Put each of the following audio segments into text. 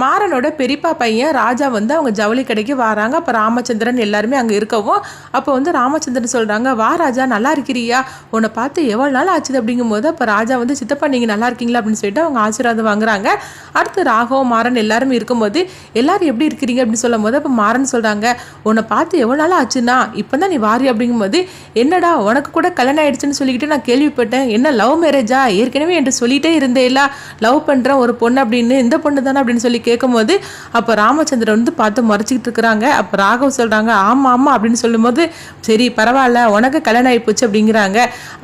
மாறனோட பெரியப்பா பையன் ராஜா வந்து அவங்க ஜவுளி கடைக்கு வராங்க. அப்போ ராமச்சந்திரன் எல்லாருமே அங்கே இருக்கவும் அப்போ வந்து ராமச்சந்திரன் சொல்கிறாங்க வா ராஜா நல்லா இருக்கிறியா? உன்னை பார்த்து எவ்வளோ நாள் ஆச்சுது? அப்படிங்கும்போது அப்போ ராஜா வந்து சித்தப்பா நீங்கள் நல்லா இருக்கீங்களா? அப்படின்னு சொல்லிட்டு அவங்க ஆசீர்வாதம் வாங்குறாங்க. அடுத்து ராகவ் மாறன் எல்லாருமே இருக்கும்போது எல்லாரும் எப்படி இருக்கிறீங்க? அப்படின்னு சொல்லும் போது அப்போ மாறன் சொல்கிறாங்க உன்னை பார்த்து எவ்வளோ நாள் ஆச்சுன்னா இப்போ தான் நீ வாரி? அப்படிங்கும்போது என்னடா உனக்கு கூட கல்யாணம் ஆயிடுச்சுன்னு சொல்லிக்கிட்டு நான் கேள்விப்பட்டேன். என்ன லவ் மேரேஜா ஏற்கனவே என்று சொல்லிட்டே இருந்தேல்ல. லவ் பண்ணுறேன் ஒரு பொண்ணு அப்படின்னு இந்த பொண்ணு தானே அப்படின்னு சொல்லி கேட்கும்போது அப்போ ராமச்சந்திரன் வந்து பார்த்து மறைச்சிக்கிட்டு இருக்கிறாங்க. அப்போ ராகவ் சொல்கிறாங்க ஆமாம் ஆமாம் அப்படின்னு சொல்லும்போது சரி பரவாயில்ல உனக்கு கல்யாணம் ஆகிப்போச்சு அப்படிங்கிறாங்க.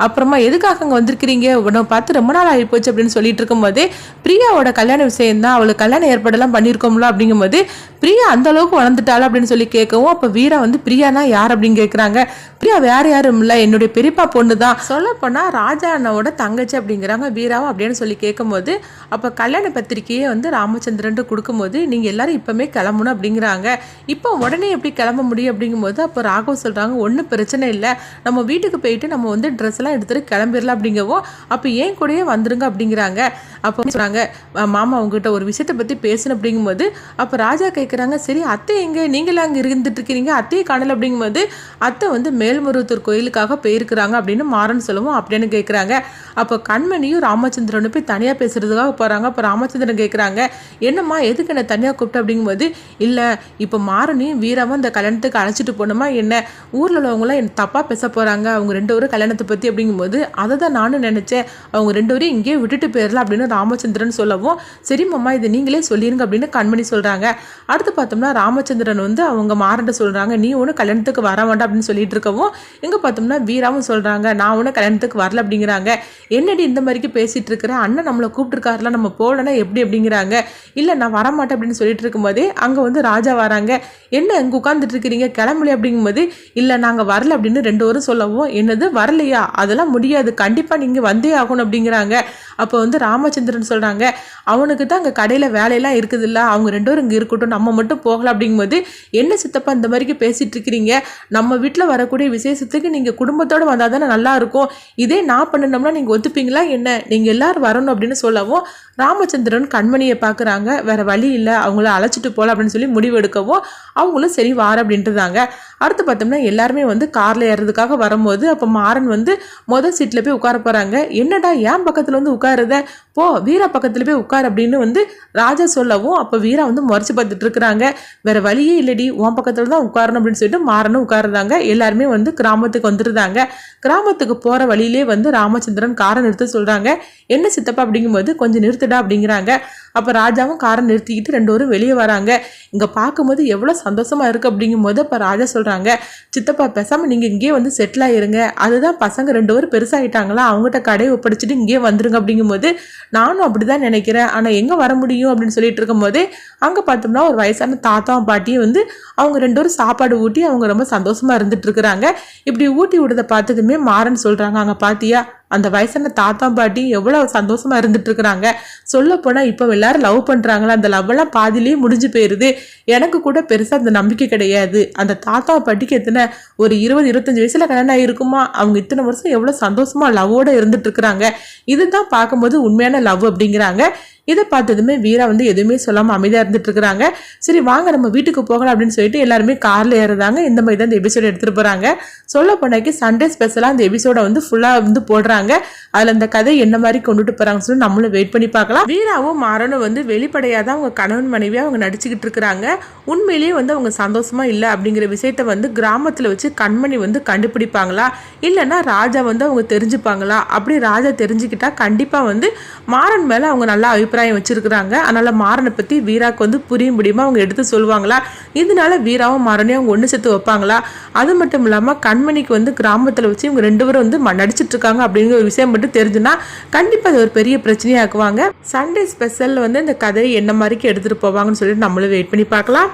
அப்புறமா எதுக்காக அங்கே வந்திருக்கிறீங்க? உன்னை பார்த்து ரொம்ப நாள் ஆகிப்போச்சு அப்படின்னு சொல்லிட்டு இருக்கும்போது பிரியாவோட கல்யாண விஷயம் தான் அவளுக்கு கல்யாணம் ஏற்பாடெல்லாம் பண்ணியிருக்கோம்ல அப்படிங்கும்போது பிரியா அந்த அளவுக்கு வளர்ந்துட்டாள்? அப்படின்னு சொல்லி கேட்கவும் அப்போ வீரா வந்து பிரியானா யார்? அப்படின்னு கேட்குறாங்க பிரியா வேற யாரும் இல்லை. என்னுடைய பெரியப்பா பொண்ணு தான் சொல்லப்போனால் ராஜா அண்ணாவோட தங்கச்சி அப்படிங்கிறாங்க வீராவும் அப்படின்னு சொல்லி கேட்கும்போது அப்போ கல்யாண பத்திரிகையே வந்து ராமச்சந்திரன் கொடுக்கும்போது நீங்கள் எல்லாரும் இப்போமே கிளம்பணும் அப்படிங்கிறாங்க. இப்போ உடனே எப்படி கிளம்ப முடியும் அப்படிங்கும்போது அப்போ ராகவ் சொல்கிறாங்க ஒன்றும் பிரச்சனை இல்லை. நம்ம வீட்டுக்கு போயிட்டு நம்ம வந்து ட்ரெஸ் எல்லாம் எடுத்துகிட்டு கிளம்பிடலாம் அப்படிங்கவோ அப்போ ஏன் கூடயே வந்துருங்க அப்படிங்கிறாங்க. அப்போ சொல்கிறாங்க மாமா அவங்ககிட்ட ஒரு விஷயத்தை பற்றி பேசணும் அப்படிங்கும்போது அப்போ ராஜா கேட்குறாங்க சரி அத்தை எங்கே? நீங்களே அங்கே இருந்துட்டு இருக்கிறீங்க அத்தையை காணல அப்படிங்கும்போது அத்தை வந்து மேல்மருவத்தூர் கோயிலுக்காக போயிருக்கிறாங்க அப்படின்னு மாறன் சொல்லவும் அப்படின்னு கேட்குறாங்க அப்போ கண்மணியும் ராமச்சந்திரனும் போய் தனியாக பேசுகிறதுக்காக போகிறாங்க அப்போ ராமச்சந்திரன் கேட்குறாங்க என்னம்மா எதுக்கு என்ன தனியாக கூப்பிட்டு அப்படிங்கும்போது இல்லை இப்போ மாறனையும் வீரமும் அந்த கல்யாணத்துக்கு அழைச்சிட்டு போனோமா? என்ன ஊரில் உள்ளவங்களாம் என் தப்பாக பேச போகிறாங்க அவங்க ரெண்டு பேரும் கல்யாணத்தை பற்றி அப்படிங்கும்போது அதை தான் நானும் நினச்சேன். அவங்க ரெண்டு பேரும் இங்கேயே விட்டுட்டு போயிடலாம் அப்படின்னு ராமச்சந்திரன் சொல்லவும் சரி மாமா இதை நீங்களே சொல்லிடுங்க அப்படின்னு கண்மணி சொல்கிறாங்க அடுத்து பார்த்தோம்னா ராமச்சந்திரன் வந்து அவங்க மாறன்ட்ட சொல்கிறாங்க நீ ஒன்றும் கல்யாணத்துக்கு வர வேண்டாம் அப்படின்னு சொல்லிட்டு இருக்கவும் எங்கே பார்த்தோம்னா வீராவும் சொல்கிறாங்க நான் ஒன்றும் கல்யாணத்துக்கு வரல அப்படிங்கிறாங்க. என்னடி இந்த மாதிரிக்கு பேசிகிட்டு இருக்கிற? அண்ணன் நம்மளை கூப்பிட்டுருக்காருல நம்ம போகலன்னா எப்படி? அப்படிங்கிறாங்க. இல்லை நான் வரமாட்டேன் அப்படின்னு சொல்லிட்டு இருக்கும்போதே அங்கே வந்து ராஜா வராங்க. என்ன இங்கே உட்காந்துட்டு இருக்கிறீங்க கிளம்பலையே அப்படிங்கும்போது இல்லை நாங்கள் வரல அப்படின்னு ரெண்டு வரும் சொல்லவும் என்னது வரலையா? அதெல்லாம் முடியாது. கண்டிப்பாக நீங்கள் வந்தே ஆகணும் அப்படிங்கிறாங்க. அப்போ வந்து ராமச்சந்திரன் சொல்கிறாங்க அவனுக்கு தான் அங்கே கடையில் வேலையெல்லாம் இருக்குதுல்ல. அவங்க ரெண்டு பேரும் இங்கே இருக்கட்டும். நம்ம மட்டும் போகலாம் அப்படிங்கும்போது என்ன சித்தப்பா இந்த மாதிரிக்கு பேசிகிட்டு இருக்கிறீங்க? நம்ம வீட்டில் வரக்கூடிய விசேஷத்துக்கு நீங்கள் குடும்பத்தோடு வந்தால் தானே நல்லாயிருக்கும் இதே நான் பண்ணணும்னா நீங்கள் ஒத்துப்பீங்களா என்ன? நீங்கள் எல்லோரும் வரணும் அப்படின்னு சொல்லவும் ராமச்சந்திரன் கண்மணியை பார்க்குறாங்க. வேறு வழி இல்லை. அவங்கள அழைச்சிட்டு போகல அப்படின்னு சொல்லி முடிவு எடுக்கவும் அவங்களும் சரி வார அப்படின்ட்டுதாங்க அடுத்து பார்த்தோம்னா எல்லாருமே வந்து காரில் ஏறதுக்காக வரும்போது அப்போ மாறன் வந்து மொதல் சீட்டில் போய் உட்கார போகிறாங்க என்னடா ஏன் பக்கத்தில் வந்து உட்காருத? போ வீரா பக்கத்தில் போய் உட்கார் அப்படின்னு வந்து ராஜா சொல்லவும் அப்போ வீரா வந்து முறைச்சி பார்த்துட்டு இருக்கிறாங்க. வேறு வழியே இல்லடி. உன் பக்கத்தில் தான் உட்காரணும் அப்படின்னு சொல்லிட்டு மாறனும் உட்காருதாங்க. எல்லாருமே வந்து கிராமத்துக்கு வந்துருந்தாங்க கிராமத்துக்கு போகிற வழியிலே வந்து ராமச்சந்திரன் காரை நிறுத்த சொல்கிறாங்க என்ன சித்தப்பா அப்படிங்கும்போது கொஞ்சம் நிறுத்துடா அப்படிங்கிறாங்க. அப்போ ராஜாவும் காரை நிறுத்திக்கிட்டு ரெண்டு பேரும் வெளியே வராங்க. இங்கே பார்க்கும்போது எவ்வளோ சந்தோஷமாக இருக்குது அப்படிங்கும்போது அப்போ ராஜா சொல்கிறாங்க சித்தப்பா பேசாமல் நீங்கள் இங்கேயே வந்து செட்டில் ஆயிருங்க. அதுதான் பசங்க ரெண்டு பேரும் பெருசாகிட்டாங்களா? அவங்ககிட்ட கடையை ஒப்படைச்சிட்டு இங்கேயே வந்துருங்க. அப்படிங்கும்போது நானும் அப்படி தான் நினைக்கிறேன். ஆனால் எங்கே வர முடியும்? அப்படின்னு சொல்லிட்டு இருக்கும்போதே அங்கே பார்த்தோம்னா ஒரு வயசான தாத்தாவும் பாட்டியும் வந்து அவங்க ரெண்டு பேரும் சாப்பாடு ஊட்டி அவங்க ரொம்ப சந்தோஷமாக இருந்துட்டு இருக்கிறாங்க. இப்படி ஊட்டி விடுறத பார்த்ததுமே மாறன்னு சொல்கிறாங்க அங்கே பார்த்தியா அந்த வயசான தாத்தா பாட்டி எவ்வளோ சந்தோஷமாக இருந்துட்டு இருக்கிறாங்க சொல்ல போனால் இப்போ எல்லாரும் லவ் பண்ணுறாங்களா அந்த லவ்வெல்லாம் பாதிலேயே முடிஞ்சு போயிடுது எனக்கு கூட பெருசாக அந்த நம்பிக்கை கிடையாது. அந்த தாத்தா பாட்டிக்கு எத்தனை ஒரு இருபது இருபத்தஞ்சி வயசில் கல்யாணம் ஆகிருக்குமா அவங்க இத்தனை வருஷம் எவ்வளோ சந்தோஷமாக லவ்வோடு இருந்துட்டு இருக்கிறாங்க இதுதான் பார்க்கும்போது உண்மையான லவ் அப்படிங்கிறாங்க. இதை பார்த்ததுமே வீரா வந்து எதுவுமே சொல்லாமல் அமைதியாக இருந்துட்டு இருக்கிறாங்க. சரி வாங்க நம்ம வீட்டுக்கு போகலாம் அப்படின்னு சொல்லிட்டு எல்லாருமே காரில் ஏறுறாங்க. இந்த மாதிரி தான் இந்த எபிசோட் எடுத்துகிட்டு போகிறாங்க சொல்ல போனாக்கி சண்டே ஸ்பெஷலாக அந்த எபிசோட வந்து ஃபுல்லாக வந்து போடுறாங்க. அதில் அந்த கதை என்ன மாதிரி கொண்டுட்டு போகிறாங்கன்னு சொல்லி நம்மளும் வெயிட் பண்ணி பார்க்கலாம். வீராவும் மாறனும் வந்து வெளிப்படையாக தான் அவங்க கணவன் மனைவியாக அவங்க நடிச்சுக்கிட்டு இருக்கிறாங்க. உண்மையிலேயே வந்து அவங்க சந்தோஷமா இல்லை அப்படிங்கிற விஷயத்த வந்து கிராமத்தில் வச்சு கண்மணி வந்து கண்டுபிடிப்பாங்களா? இல்லைன்னா ராஜா வந்து அவங்க தெரிஞ்சுப்பாங்களா? அப்படி ராஜா தெரிஞ்சுக்கிட்டா கண்டிப்பாக வந்து மாறன் மேலே அவங்க நல்லா அபிப்பிராயம் அபிப்பிராயம் வச்சிருக்கிறாங்க. அதனால மாறனை பற்றி வீராக்கு வந்து புரிய முடியுமா? அவங்க எடுத்து சொல்லுவாங்களா? இதனால வீராவும் மாறனையும் அவங்க ஒன்று சேர்த்து வைப்பாங்களா? அது மட்டும் இல்லாமல் கண்மணிக்கு வந்து கிராமத்தில் வச்சு இவங்க ரெண்டு பேரும் வந்து மண்ணடிச்சிட்டு இருக்காங்க அப்படிங்கிற ஒரு விஷயம் மட்டும் தெரிஞ்சுன்னா கண்டிப்பாக அது ஒரு பெரிய பிரச்சனையாக்குவாங்க. சண்டே ஸ்பெஷலில் வந்து இந்த கதையை என்ன மாதிரிக்கு எடுத்துகிட்டு போவாங்கன்னு சொல்லிட்டு நம்மளும் வெயிட் பண்ணி பார்க்கலாம்.